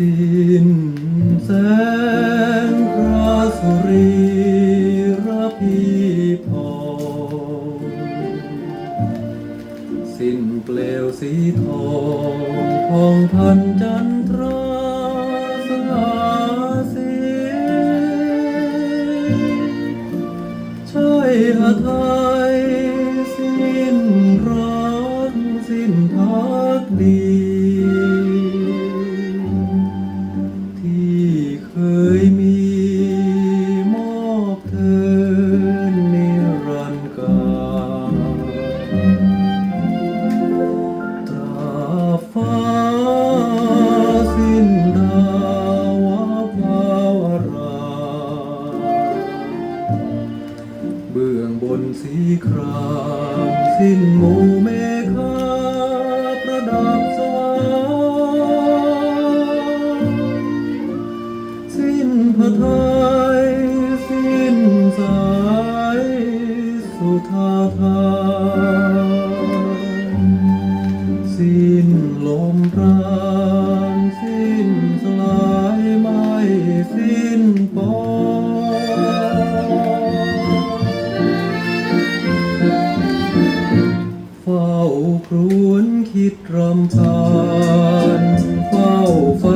สิ้นแสงพระสุรีระพีพองสิ้นเปลวสีทองของพันจันทราสง่าสีใช่หาไทยสิ้นรักสิ้นพักดี ยมีมอบเธอนิรันดร์กาลตราฟ้าสิ้นดาวภาวรา เบื้องบนสีครามสิ้นหมู่เมฆา พระทัยสิ้นสายสุธาทานสิ้นลมปราณสิ้นสลายไม่สิ้นปองเฝ้าครวนคิดรำคาญเฝ้าฝัน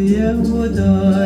you